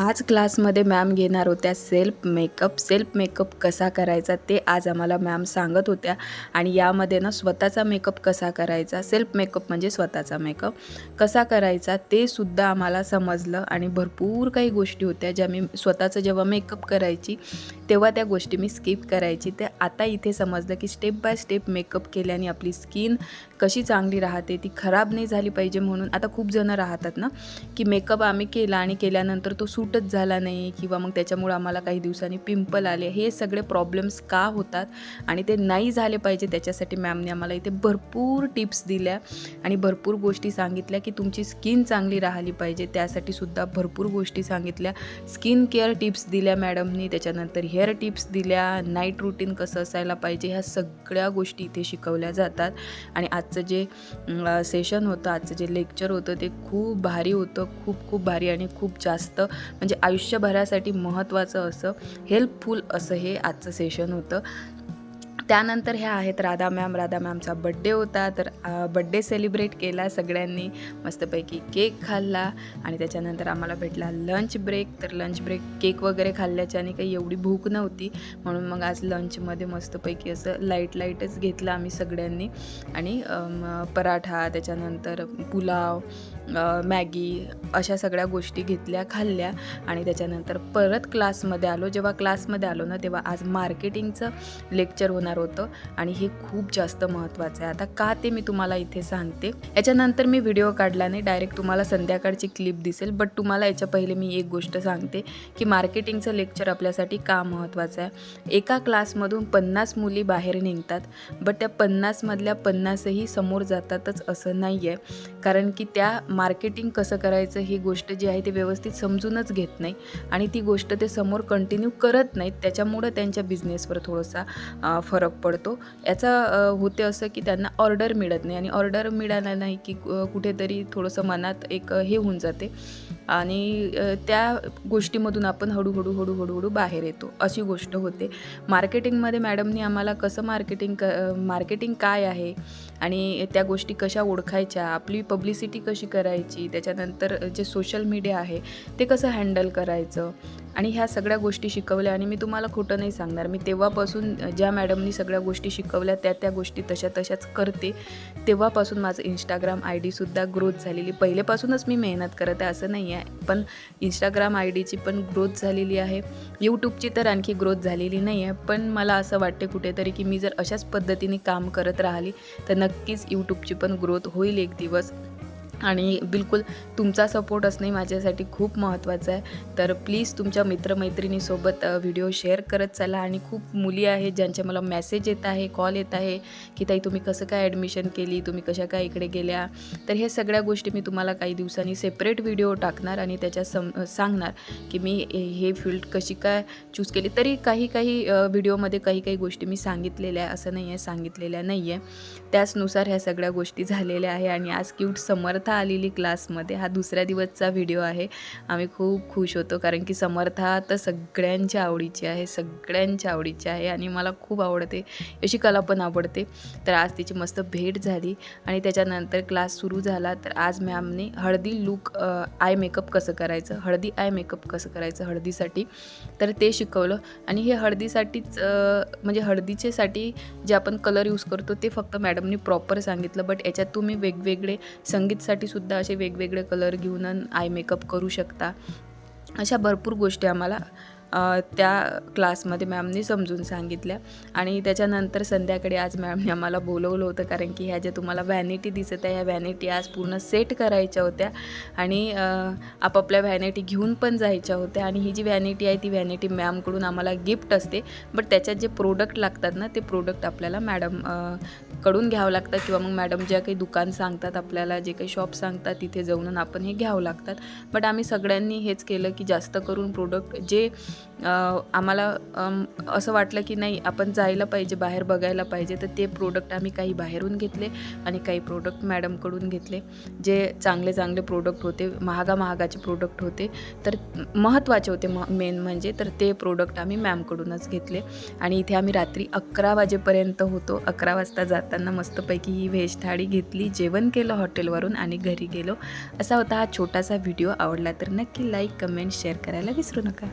आज क्लासमध्ये मॅम घेणार होत्या सेल्फ मेकअप. सेल्फ मेकअप कसा करायचा ते आज आम्हाला मॅम सांगत होत्या. आणि यामध्ये ना स्वतःचा मेकअप कसा करायचा सेल्फ मेकअप म्हणजे स्वतःचा मेकअप कसा करायचा ते सुद्धा आम्हाला समजलं. आणि भरपूर काही गोष्टी होत्या ज्या मी स्वतःचं जेव्हा मेकअप करायची तेव्हा त्या गोष्टी मी स्किप करायची. ते आता इथे समजलं की स्टेप बाय स्टेप मेकअप केल्याने आपली स्किन कशी चांगली राहते ती खराब नाही झाली पाहिजे म्हणून. आता खूप जणं राहतात ना की मेकअप आम्ही केला आणि केल्यानंतर तो सूट सूटच झाला नाही किंवा मग त्याच्यामुळं आम्हाला काही दिवसांनी पिंपल आले. हे सगळे प्रॉब्लेम्स का होतात? आणि ते नाही झाले पाहिजे त्याच्यासाठी मॅमने आम्हाला इथे भरपूर टिप्स दिल्या आणि भरपूर गोष्टी सांगितल्या की तुमची स्किन चांगली राहिली पाहिजे. त्यासाठी सुद्धा भरपूर गोष्टी सांगितल्या. स्किन केअर टिप्स दिल्या मॅडमनी त्याच्यानंतर हेअर टिप्स दिल्या. नाईट रुटीन कसं असायला पाहिजे? ह्या सगळ्या गोष्टी इथे शिकवल्या जातात. आणि आजचं जे सेशन होतं आजचं जे लेक्चर होतं ते खूप भारी होतं. खूप खूप भारी आणि खूप जास्त म्हणजे आयुष्यभरासाठी महत्त्वाचं असं हेल्पफुल असं हे आजचं सेशन होतं. त्यानंतर ह्या आहेत राधा मॅम राधा मॅमचा बड्डे होता तर बड्डे सेलिब्रेट केला सगळ्यांनी. मस्तपैकी केक खाल्ला आणि त्याच्यानंतर आम्हाला भेटला लंच ब्रेक तर लंच ब्रेक केक वगैरे खाल्ल्याच्याने काही एवढी भूक नव्हती. म्हणून मग आज लंचमध्ये मस्तपैकी असं लाइट लाईटच घेतलं आम्ही सगळ्यांनी. आणि पराठा त्याच्यानंतर पुलाव मॅगी अशा सगळ्या गोष्टी घेतल्या खाल्ल्या आणि त्याच्यानंतर परत क्लासमध्ये आलो. जेव्हा क्लासमध्ये आलो ना तेव्हा आज मार्केटिंगचं लेक्चर होणार होतं आणि हे खूप जास्त महत्त्वाचं आहे. आता का ते मी तुम्हाला इथे सांगते. याच्यानंतर मी व्हिडिओ काढला नाही. डायरेक्ट तुम्हाला संध्याकाळची क्लिप दिसेल बट तुम्हाला याच्या पहिले मी एक गोष्ट सांगते की मार्केटिंगचं लेक्चर आपल्यासाठी का महत्त्वाचं आहे. एका क्लासमधून पन्नास मुली बाहेर निघतात बट त्या पन्नासमधल्या पन्नासही समोर जातातच असं नाही आहे कारण की त्या मार्केटिंग कसं करायचं ही गोष्ट जी आहे ती व्यवस्थित समजूनच घेत नाही. आणि ती गोष्ट ते समोर कंटिन्यू करत नाहीत. त्याच्यामुळं त्यांच्या बिझनेसवर थोडासा फरक पडतो. याचा होते असं की त्यांना ऑर्डर मिळत नाही. आणि ऑर्डर मिळाला नाही की कुठेतरी थोडंसं मनात एक हे होऊन जाते. आणि त्या गोष्टीमधून आपण हळूहळू हळूहळू हळू बाहेर येतो अशी गोष्ट होते. मार्केटिंगमध्ये मॅडमनी आम्हाला कसं मार्केटिंग क मार्केटिंग काय आहे आणि त्या गोष्टी कशा ओळखायच्या आपली पब्लिसिटी कशी करायची त्याच्यानंतर जे सोशल मीडिया आहे ते कसं हँडल करायचं आणि ह्या सगळ्या गोष्टी शिकवल्या आणि मी तुम्हाला खोटं नाही सांगणार. मी तेव्हापासून ज्या मॅडमनी सगळ्या गोष्टी शिकवल्या त्या त्या गोष्टी तशा तशाच करते. तेव्हापासून माझं इंस्टाग्राम आय डीसुद्धा ग्रोथ झालेली. पहिलेपासूनच मी मेहनत करत आहे असं नाही आहे. पण इंस्टाग्राम आय डीची पण ग्रोथ झालेली आहे. यूट्यूबची तर आणखी ग्रोथ झालेली नाही आहे. पण मला असं वाटते कुठेतरी की मी जर अशाच पद्धतीने काम करत राहिली तर नक्कीच यूट्यूबची पण ग्रोथ होईल एक दिवस. आणि बिलकुल तुमचा सपोर्ट असणे माझ्यासाठी खूप महत्त्वाचं आहे. तर प्लीज तुमच्या मित्रमैत्रिणीसोबत व्हिडिओ शेअर करत चला आणि खूप मुली आहेत ज्यांचे मला मेसेज येत आहे कॉल येत आहे की ताई तुम्ही कसं काय ॲडमिशन केली? तुम्ही कशा काय इकडे गेल्या? तर हे सगळ्या गोष्टी मी तुम्हाला काही दिवसांनी सेपरेट व्हिडिओ टाकणार आणि त्याच्या सम सांगणार की मी हे फील्ड कशी काय चूज केली. तरी काही काही व्हिडिओमध्ये काही काही गोष्टी मी सांगितलेल्या आहे असं नाही आहे सांगितलेल्या नाही आहे त्याचनुसार ह्या सगळ्या गोष्टी झालेल्या आहे आणि आज क्यूट समर्थ आलेली क्लासमध्ये. हा दुसऱ्या दिवसचा व्हिडिओ आहे. आम्ही खूप खुश होतो कारण की समर्था तर सगळ्यांच्या आवडीची आहे सगळ्यांच्या आवडीची आहे आणि मला खूप आवडते. अशी कला पण आवडते. तर आज तिची मस्त भेट झाली आणि त्याच्यानंतर क्लास सुरू झाला. तर आज मॅमने हळदी लुक आय मेकअप कसं करायचं हळदी आय मेकअप कसं करायचं हळदीसाठी तर ते शिकवलं. आणि हे हळदीसाठीच म्हणजे हळदीचेसाठी जे आपण कलर यूज करतो ते फक्त मॅडमनी प्रॉपर सांगितलं. बट याच्यात तुम्ही वेगवेगळे संगीतसाठी सुद्धा असे वेगवेगळे कलर घेऊन आय मेकअप करू शकता. अशा भरपूर गोष्टी आम्हाला त्या क्लासमध्ये मॅमनी समजून सांगितल्या. आणि त्याच्यानंतर संध्याकाळी आज मॅमने आम्हाला बोलवलं होतं कारण की ह्या ज्या तुम्हाला व्हॅनिटी दिसत आहे ह्या व्हॅनिटी आज पूर्ण सेट करायच्या होत्या. आणि आपापल्या व्हॅनिटी घेऊन पण जायच्या होत्या. आणि ही जी व्हॅनिटी आहे ती व्हॅनिटी मॅमकडून आम्हाला गिफ्ट असते. बट त्याच्यात जे प्रोडक्ट लागतात ना ते प्रोडक्ट आपल्याला मॅडमकडून घ्यावं लागतात. किंवा मग मॅडम ज्या काही दुकान सांगतात आपल्याला जे काही शॉप सांगतात तिथे जाऊन आपण हे घ्यावं लागतात. बट आम्ही सगळ्यांनी हेच केलं की जास्त करून प्रोडक्ट जे आम्हाला असं वाटलं की नाही आपण जायला पाहिजे बाहेर बघायला पाहिजे. तर ते प्रोडक्ट आम्ही काही बाहेरून घेतले आणि काही प्रोडक्ट मॅडमकडून घेतले जे चांगले चांगले प्रोडक्ट होते महागा महागाचे प्रोडक्ट होते. तर महत्त्वाचे होते म मेन म्हणजे. तर ते प्रोडक्ट आम्ही मॅमकडूनच घेतले. आणि इथे आम्ही रात्री अकरा वाजेपर्यंत होतो. अकरा वाजता जाताना मस्तपैकी ही व्हेज थाळी घेतली जेवण केलं हॉटेलवरून आणि घरी गेलो. असा होता हा छोटासा व्हिडिओ आवडला तर नक्की लाईक कमेंट शेअर करायला विसरू नका.